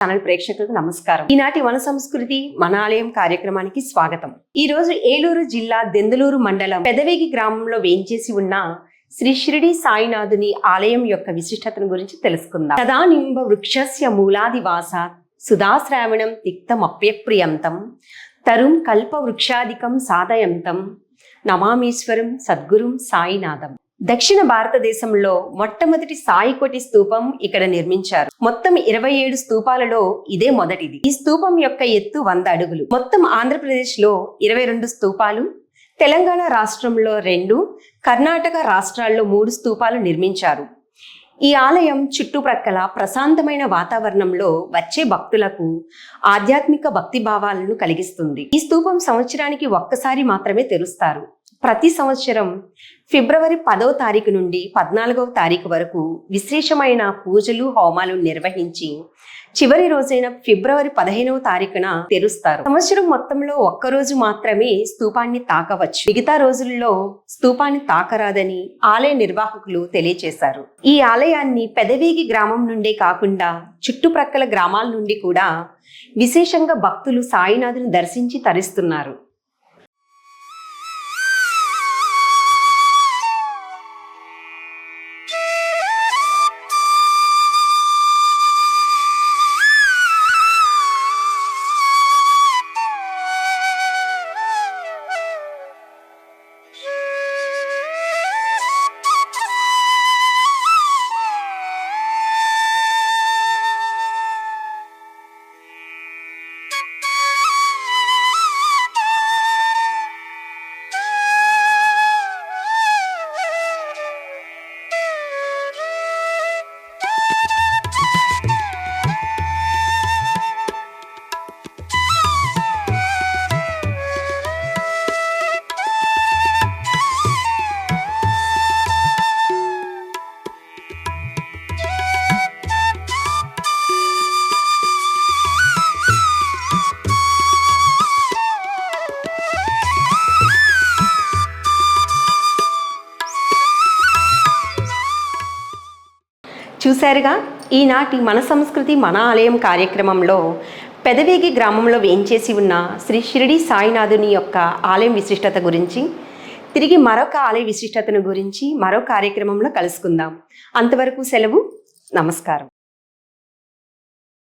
Channel ప్రేక్షకులకు నమస్కారం. ఈనాటి వన సంస్కృతి మనాలయం కార్యక్రమానికి స్వాగతం. ఈ రోజు ఏలూరు జిల్లా దెందలూరు మండలం పెదవేగి గ్రామంలో వేయించేసి ఉన్న శ్రీ షిరిడి సాయినాథుని ఆలయం యొక్క విశిష్టతను గురించి తెలుసుకుందాం. సదానింబ వృక్షస్య మూలాది వాసాత్ సుధాశ్రావణం తిక్తమప్యప్రియంతం తరుం కల్ప వృక్షాధికం సాధయంతం నమామీశ్వరం సద్గురుం సాయినాథం. దక్షిణ భారతదేశంలో మొట్టమొదటి సాయికోటి స్తూపం ఇక్కడ నిర్మించారు. మొత్తం ఇరవై ఏడు స్తూపాలలో ఇదే మొదటిది. ఈ స్తూపం యొక్క ఎత్తు వంద అడుగులు. మొత్తం ఆంధ్రప్రదేశ్లో ఇరవై రెండు స్తూపాలు తెలంగాణ రాష్ట్రంలో రెండు కర్ణాటక రాష్ట్రాల్లో మూడు స్తూపాలు నిర్మించారు. ఈ ఆలయం చుట్టుప్రక్కల ప్రశాంతమైన వాతావరణంలో వచ్చే భక్తులకు ఆధ్యాత్మిక భక్తి భావాలను కలిగిస్తుంది. ఈ స్తూపం సంవత్సరానికి ఒక్కసారి మాత్రమే తెరుస్తారు. ప్రతి సంవత్సరం ఫిబ్రవరి పదవ తారీఖు నుండి పద్నాలుగవ తారీఖు వరకు విశేషమైన పూజలు హోమాలు నిర్వహించి చివరి రోజైన ఫిబ్రవరి పదిహేనవ తారీఖున తెరుస్తారు. సంవత్సరం మొత్తంలో ఒక్క రోజు మాత్రమే స్తూపాన్ని తాకవచ్చు. మిగతా రోజుల్లో స్తూపాన్ని తాకరాదని ఆలయ నిర్వాహకులు తెలియజేశారు ఈ ఆలయాన్ని పెదవేగి గ్రామం నుండే కాకుండా చుట్టుప్రక్కల గ్రామాల నుండి కూడా విశేషంగా భక్తులు సాయినాథుని దర్శించి తరిస్తున్నారు. చూశారుగా? ఈనాటి మన సంస్కృతి మన ఆలయం కార్యక్రమంలో పెదవేగి గ్రామంలో వేంచేసి ఉన్న శ్రీ షిరిడి సాయినాథుని యొక్క ఆలయం విశిష్టత గురించి తిరిగి మరొక ఆలయ విశిష్టతను గురించి మరో కార్యక్రమంలో కలుసుకుందాం. అంతవరకు సెలవు. నమస్కారం.